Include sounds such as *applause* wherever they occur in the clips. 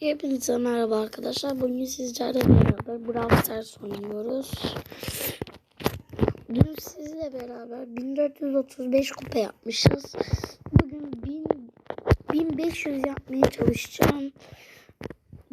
Hepinize merhaba arkadaşlar. Bugün sizlerle beraber Brawl Stars oynuyoruz. Dün sizle beraber 1435 kupa yapmışız. Bugün 1000, 1500 yapmaya çalışacağım.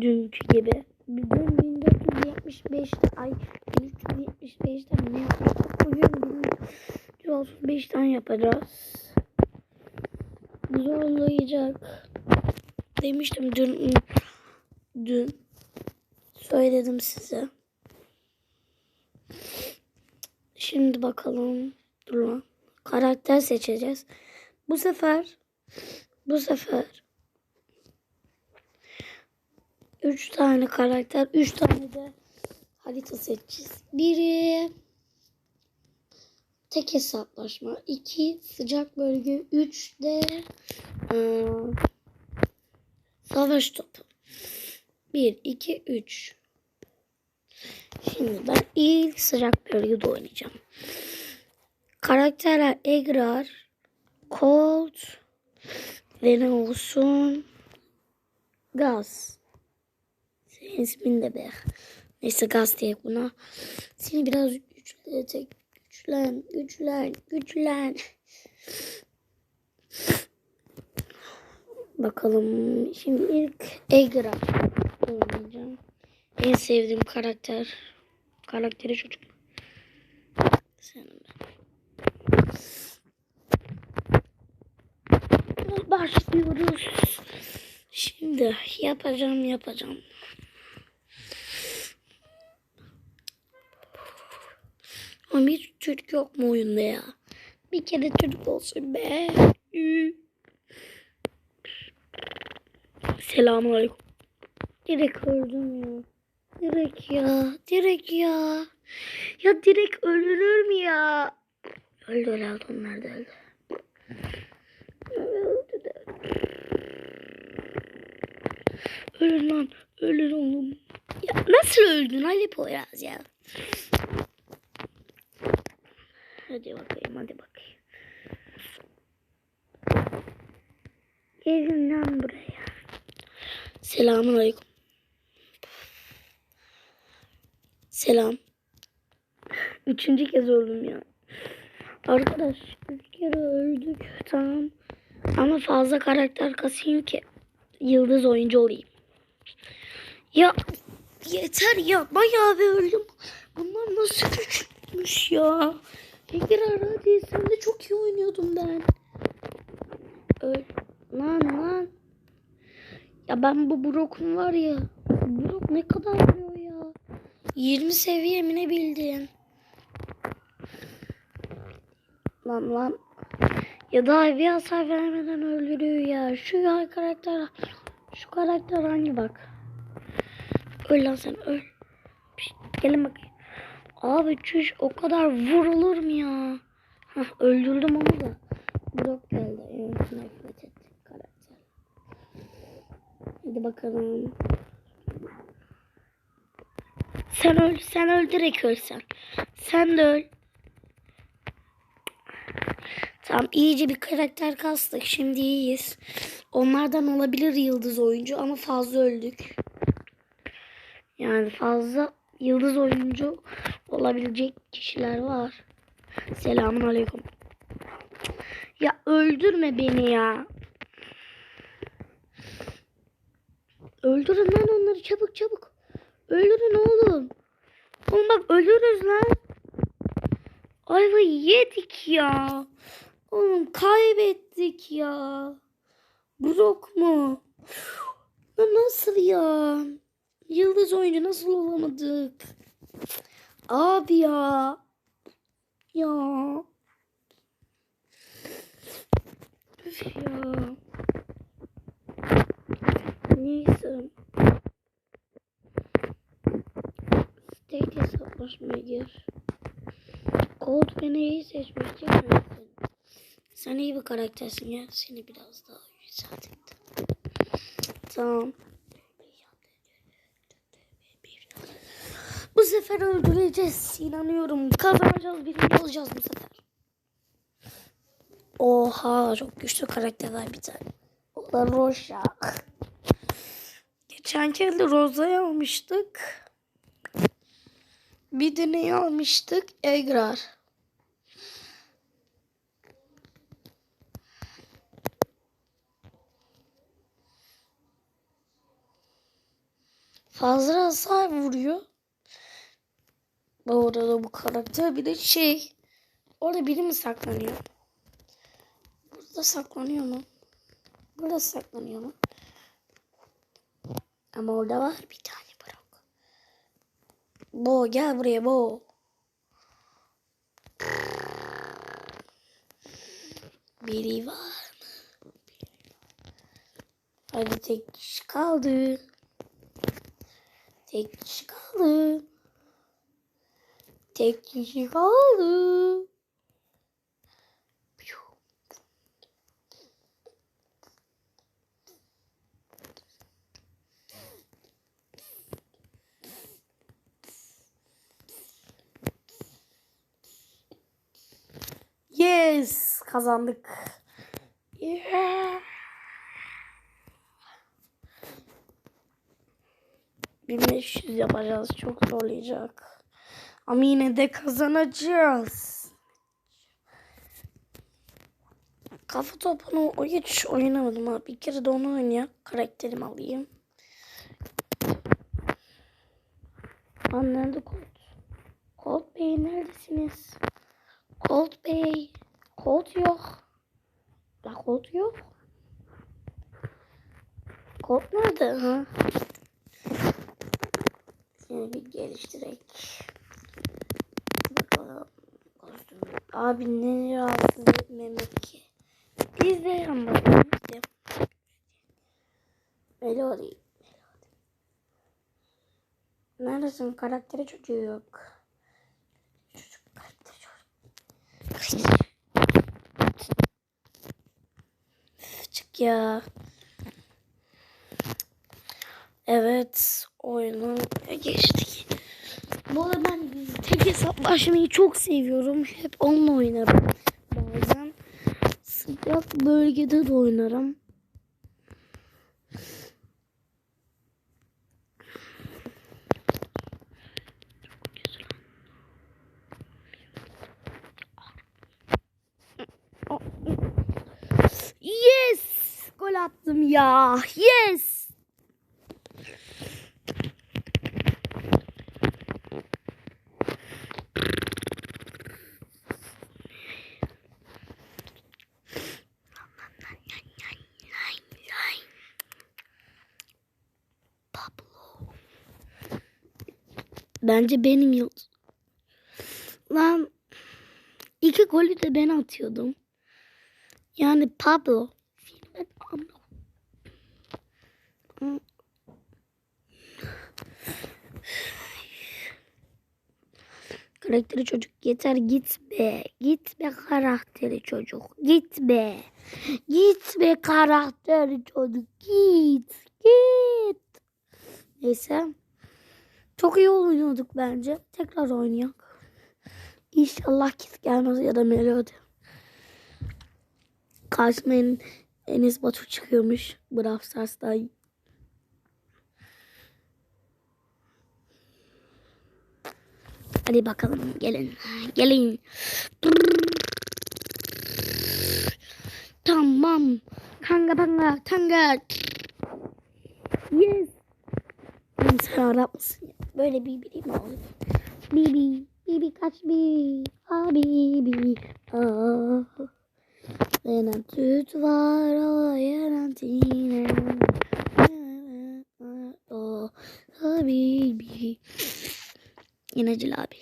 Dünkü gibi. Dün 1475'te ay 1375'ten ne yapmıştık? Bugün 1135'ten yapacağız. Zorlayacak. Demiştim dün dün söyledim size. Şimdi bakalım. Dur lan. Karakter seçeceğiz. Bu sefer bu sefer 3 tane karakter, 3 tane de harita seçeceğiz. Biri tek hesaplaşma, 2 sıcak bölge, 3 de eee, savaş topu. 1, 2, 3. Şimdi ben ilk sıcak bölgede oynayacağım. Karakterler Egrar, Colt ve ne olsun? Gaz. Senin ismin de be. Neyse gaz diye buna. Seni biraz güçletek. Güçlen, güçlen, güçlen. Bakalım. Şimdi ilk Egra oynayacağım. En sevdiğim karakter. Karakteri çocuk. Senin ben. Başlıyoruz. Şimdi yapacağım yapacağım. Ama bir Türk yok mu oyunda ya? Bir kere Türk olsun be. Selamun aleyküm. Direkt öldüm ya. Direkt ya. Direkt ya. Ya direkt ölünür mü ya? Öldü öldü onlar da öldü. Öldü de. Ölün lan. Ölün oğlum. Ya nasıl öldün Ali Poyraz ya? Hadi bakayım hadi bakayım. Gelin lan buraya. Selamun aleyküm. Selam. Üçüncü kez öldüm ya. Arkadaş üç kere öldük tamam. Ama fazla karakter kasayım ki yıldız oyuncu olayım. Ya yeter ya bayağı bir öldüm. Bunlar nasıl küçükmüş ya. Tekrar hadi sen de çok iyi oynuyordum ben. Öl. Lan lan. Ya ben bu Brock'un var ya. Brock ne kadar vuruyor ya. 20 seviye ne bildin? Lan lan. Ya daha bir hasar vermeden öldürüyor ya. Şu ya karakter. Şu karakter hangi bak. Öl lan sen öl. Pişt, gelin bakayım. Abi çüş o kadar vurulur mu ya? Hah öldürdüm onu da. Brock geldi. Evet, nefret ettim karakter. Hadi bakalım. Sen öl, sen öl direkt öl sen. Sen de öl. Tamam iyice bir karakter kastık. Şimdi iyiyiz. Onlardan olabilir yıldız oyuncu ama fazla öldük. Yani fazla yıldız oyuncu olabilecek kişiler var. Selamun aleyküm. Ya öldürme beni ya. Öldürün lan onları çabuk çabuk. Öldürün oğlum. Oğlum bak ölürüz lan. Ayvayı yedik ya. Oğlum kaybettik ya. Brok mu? Nasıl ya? Yıldız oyuncu nasıl olamadık? Abi ya. Ya. Üf ya. Neyse. Tek hesaplaşmaya gir. Colt beni iyi seçmiş değil mi? Sen iyi bir karaktersin ya. Seni biraz daha yükselttim. Tamam. Bu sefer öldüreceğiz. İnanıyorum. Kazanacağız. Birinci olacağız bu sefer. Oha çok güçlü karakter var bir tane. O da. Geç geçen kere de Roza'yı almıştık. Bir de neyi almıştık? Egrar. Fazla hasar vuruyor. Bu arada bu karakter bir de şey. Orada biri mi saklanıyor? Burada saklanıyor mu? Burada saklanıyor mu? Ama orada var bir tane. Bo gel buraya Bo. Biri var mı? Hadi tek kişi kaldı. Tek kişi kaldı. Tek kişi kaldı. Yes, kazandık. Yeah. 1500 yapacağız. Çok zorlayacak. Ama yine de kazanacağız. Kafa topunu o hiç oynamadım abi. Bir kere de onu oynayak. Karakterimi alayım. Lan nerede Colt? Colt Bey neredesiniz? Colt Bey. Colt yok. La Colt yok. Colt nerede? Ha? Seni bir geliştirek. Bakalım. Abi ne rahatsız etmemek ki. İzleyen bakalım işte. Melody. Neredesin? Karakteri çocuğu yok. Çocuk karakteri çocuk. Üf, Çık ya. Evet. Oyunu geçtik. Bu arada ben tek hesaplaşmayı çok seviyorum. Hep onunla oynarım. Bazen sıcak bölgede de oynarım. Yes! Gol attım ya. Yes! Bence benim yıl. Lan iki golü de ben atıyordum. Yani Pablo. Seni ben anlam- Hı. Karakteri çocuk yeter git be. Git be karakteri çocuk. Git be. Git be karakteri çocuk. Git. Git. Neyse. Çok iyi oynuyorduk bence. Tekrar oynayak. İnşallah kit gelmez ya da melodi. Karşıma en, Enes Batur çıkıyormuş. Brawl Stars'ta. Hadi bakalım gelin. Gelin. Tamam. Kanga panga kanga. Yes. Sen Arap mısın? Böyle bir biri mi? Bibi. Bibi kaç bi. Aa bibi. Aa. Yenen tüt var o yenen tine. O habibi. Yinecil abi.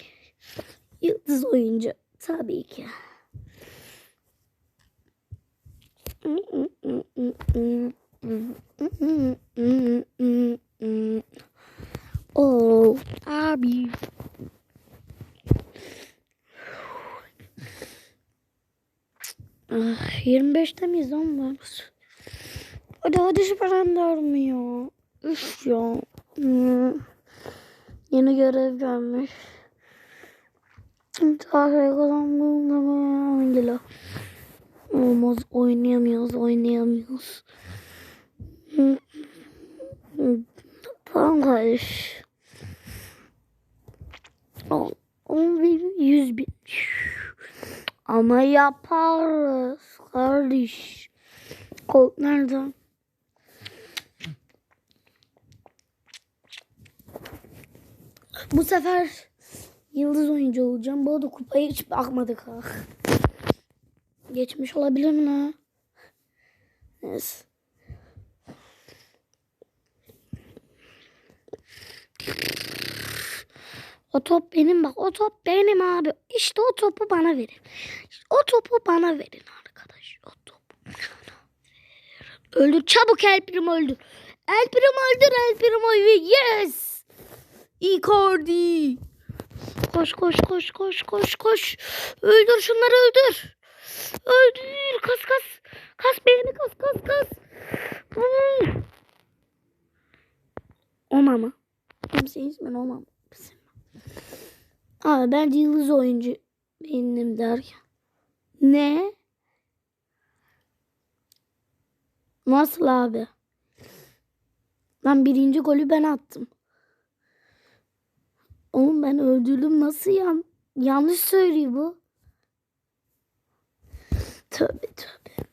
Yıldız oyuncu. Tabii ki. Oh abi. Ah, 25'te miyiz lan var? Hadi hadi süper ya? Üf ya. Yeni görev gelmiş. Tarih kazandığım zaman geliyor. Olmaz oynayamıyoruz oynayamıyoruz. Hmm. Ay. On, bin, yüz bin. Ama yaparız kardeş. Colt nerede? Bu sefer yıldız oyuncu olacağım. Bu arada kupaya hiç bakmadık ha. Geçmiş olabilir mi ha? Neyse. O top benim bak. O top benim abi. İşte o topu bana verin. O topu bana verin arkadaş. O topu bana verin. Öldür çabuk El Primo öldür. El Primo öldür El Primo'yu. Yes. Icardi. Koş koş koş koş koş koş. Öldür şunları öldür. Öldür kas kas. Kas beni kas kas kas. Hmm. Omama. Kimseyin ismi Omama. Abi ben yıldız oyuncu benim derken. Ne? Nasıl abi? Lan birinci golü ben attım. Oğlum ben öldürdüm nasıl yan yanlış söylüyor bu. Tövbe tövbe.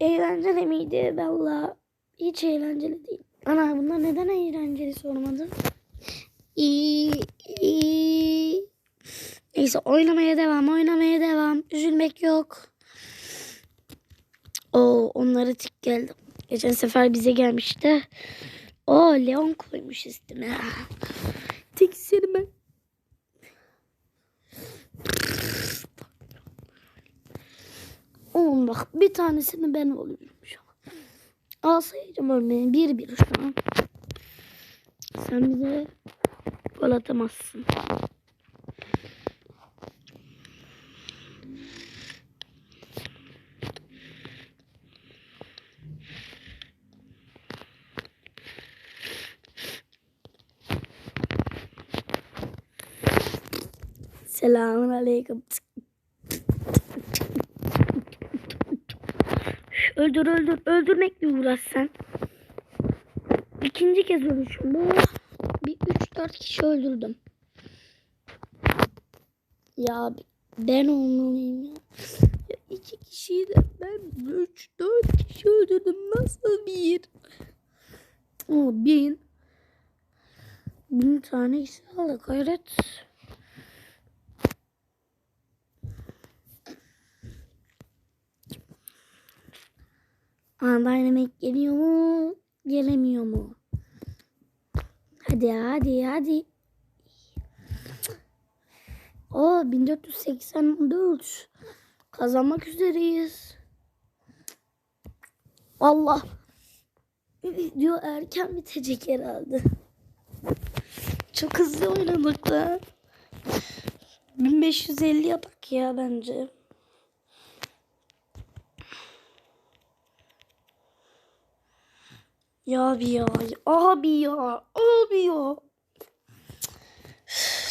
Eğlenceli miydi? Valla hiç eğlenceli değil. Ana bunlar neden eğlenceli sormadı? İyi, iyi. Neyse oynamaya devam, oynamaya devam. Üzülmek yok. O onlara tik geldi. Geçen sefer bize gelmişti. O Leon koymuş üstüne. Tiksini ben. Oğlum bak bir tanesini ben oluyorum şu an. Al sayacağım örneğin bir bir şu an. Sen bize gol atamazsın. Selamun aleyküm. Öldür öldür. Öldürmekle uğraş sen. İkinci kez ölüşüm bu. Bir üç dört kişi öldürdüm. Ya ben olmalıyım ya. ya iki kişiyi de ben üç dört kişi öldürdüm. Nasıl bir? O bin. Bin tane kişi aldı. Gayret. Aa, Dynamic geliyor mu? Gelemiyor mu? Hadi hadi hadi. O 1484. Kazanmak üzereyiz. Allah. Video erken bitecek herhalde. Çok hızlı oynadık da. 1550 yapak ya bence. Ya abi ya. Abi ya. Abi ya.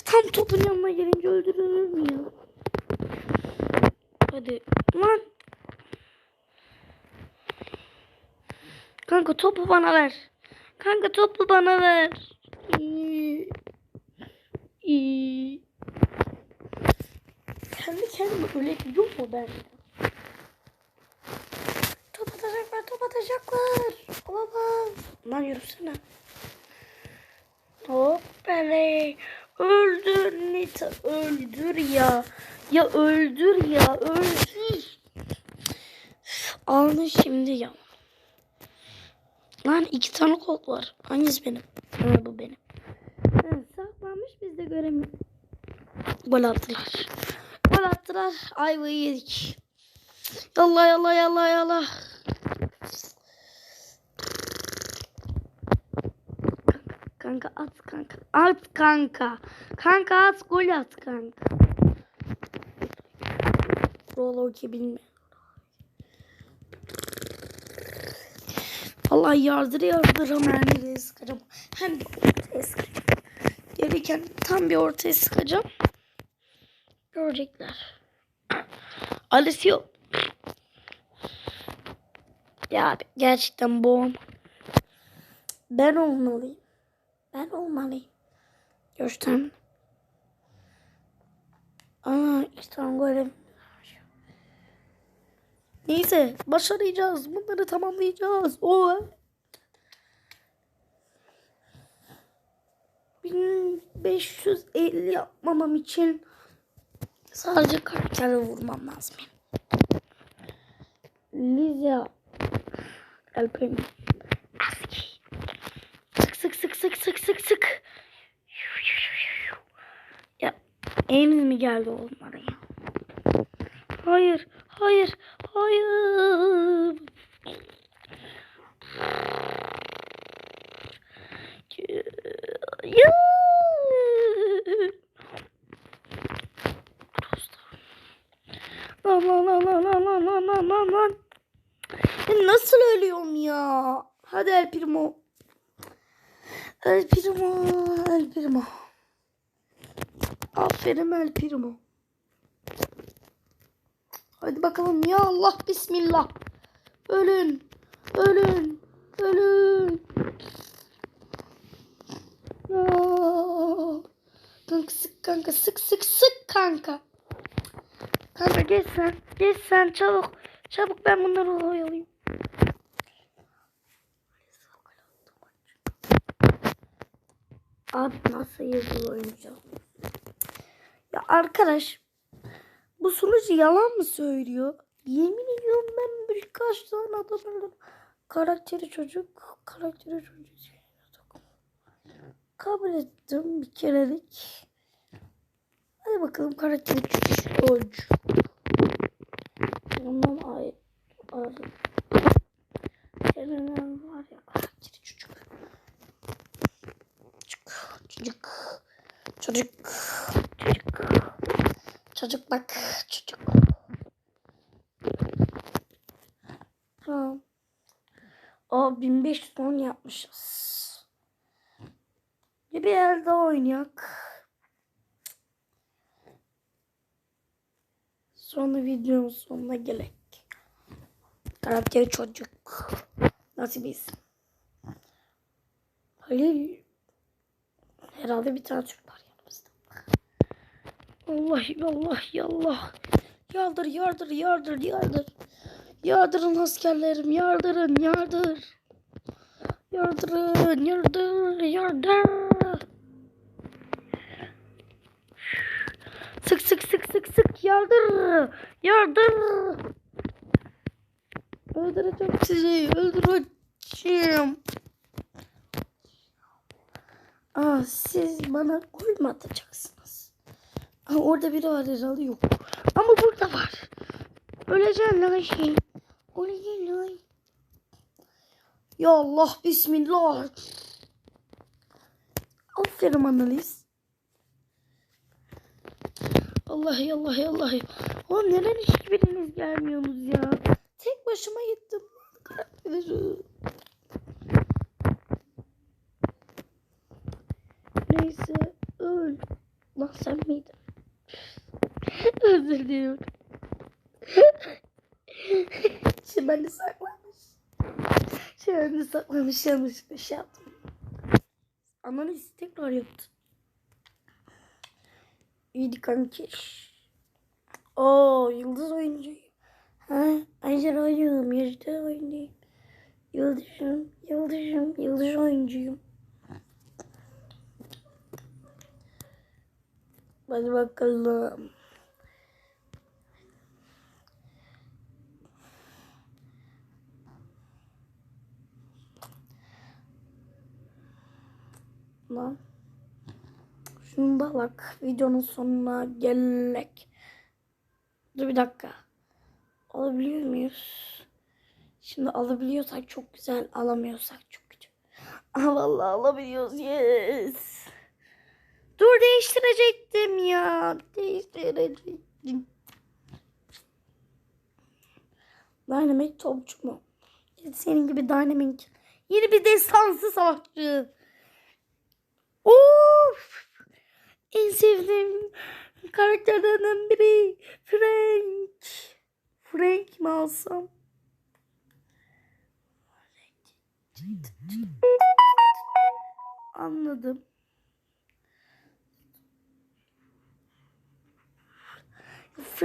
Tam topun yanına gelince öldürülür mü ya? Hadi. Lan. Kanka topu bana ver. Kanka topu bana ver. İyi. İyi. Kendi kendime ölebiliyor mu ben? Top atacaklar, top atacaklar. Baba. Lan yürüsene. Hop beni. Öldür Nita. Öldür ya. Ya öldür ya. Öldür. Alın şimdi ya. Lan iki tane kod var. Hangisi benim? Ha, bu benim. Ha, saklanmış biz de göremiyoruz. Gol attılar. Gol attılar. Ayvayı yedik. Yallah yallah yallah yallah. Kanka at kanka. At kanka. Kanka at gol at kanka. Roller ki bilmiyorum. Allah yardır yardır mermiyle sıkacağım. Hem de ortaya sıkacağım. Gereken tam bir ortaya sıkacağım. Görecekler. Alessio. Ya gerçekten boğum. Ben olmalıyım. Ben olmalıyım. Gösterme. Aa görev. Neyse başaracağız. Bunları tamamlayacağız. O 1550 yapmamam için sadece karakteri vurmam lazım. Liza Alpem Aski Sık sık sık sık sık sık Ya elimiz mi geldi olmadı ya? Hayır, hayır, hayır. Ya. Lan lan lan lan lan lan lan lan lan Nasıl ölüyorum ya? Hadi El Primo. El Primo, El Primo. Aferin El Primo. Hadi bakalım ya Allah bismillah. Ölün. Ölün. Ölün. Ya. Kanka sık kanka sık sık sık kanka. Kanka geç sen. Geç sen çabuk. Çabuk ben bunları oyalayayım. Abi nasıl yazılı oyuncu? Ya arkadaş bu sunucu yalan mı söylüyor? Yemin ediyorum ben birkaç tane adam öldüm. Karakteri çocuk, karakteri çocuk. Kabul ettim bir kerelik. Hadi bakalım karakteri çocuk. Ondan ay ay. Senin var ya karakteri çocuk. Çocuk. Çocuk. Çocuk. Çocuk. Bak çocuk. Tamam. O 1510 yapmışız. Bir yer daha oynayak. Sonra videonun sonuna gelek. Karakteri çocuk. Nasıl bir isim? Herhalde bir tane Türk var yanımızda. Allah Allah yallah. Yardır yardır yardır yardır. Yardırın askerlerim yardırın yardır. Yardırın yardır yardır. Sık sık sık sık sık yardır. Yardır. Öldüreceğim sizi öldüreceğim. Aa, siz bana gol mü atacaksınız? Aa, orada biri var herhalde yok. Ama burada var. Öleceğim lan şey. Öleceğim lan. Ya Allah bismillah. Aferin analiz. Allah ya Allah ya Allah. Oğlum neden hiçbiriniz gelmiyorsunuz ya? Tek başıma gittim. Karakteri. Neyse öl. Lan sen miydin? *laughs* Özür diliyorum. *laughs* Şimdi ben de saklamış. Şimdi ben de saklamış yanlışlıkla şey yaptım. Analiz tekrar yaptı. İyiydi kanki. Oo yıldız oyuncuyum. Ha, Acar oyuncuyum. Yıldız oyuncuyum. Yıldızım, yıldızım, yıldız oyuncuyum. Hadi bakalım. Lan. Da bak. Videonun sonuna gelek. Dur bir dakika. Alabiliyor muyuz? Şimdi alabiliyorsak çok güzel. Alamıyorsak çok kötü. Aha *laughs* vallahi alabiliyoruz. Yes. Dur değiştirecektim ya. Değiştirecektim. Dynamic topçu mu? Senin gibi Dynamic. Yeni bir destansı savaşçı. Of! En sevdiğim karakterlerden biri Frank. Frank mi alsam? anladım.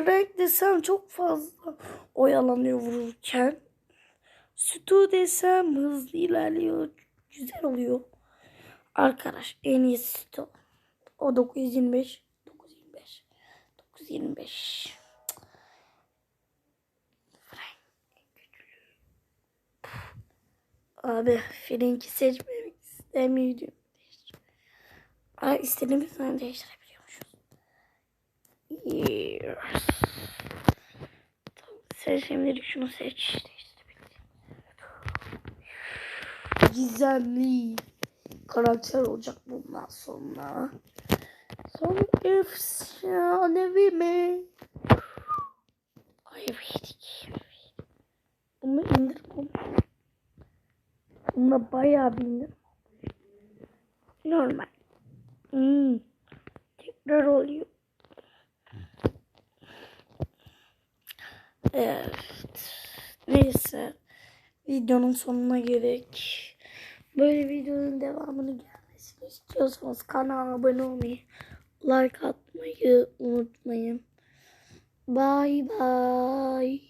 Frank desem çok fazla oyalanıyor vururken. Stu desem hızlı ilerliyor. Güzel oluyor. Arkadaş en iyi Stu. O 925. 925. 925. Abi Frank'i seçmemek istemiyordum. Aa, istediğimiz zaman değiştirebiliyormuşuz. Yes. Tamam, sen şimdilik şunu seç. Gizemli karakter olacak bundan sonra. Sonra efsanevi mi? Ay yedik. Bunu indir bunu. Bunda bayağı bir indir. Normal. Hmm. Tekrar oluyor. Evet. Neyse. Videonun sonuna gerek. Böyle videonun devamını gelmesini istiyorsanız kanala abone olmayı, like atmayı unutmayın. Bye bye.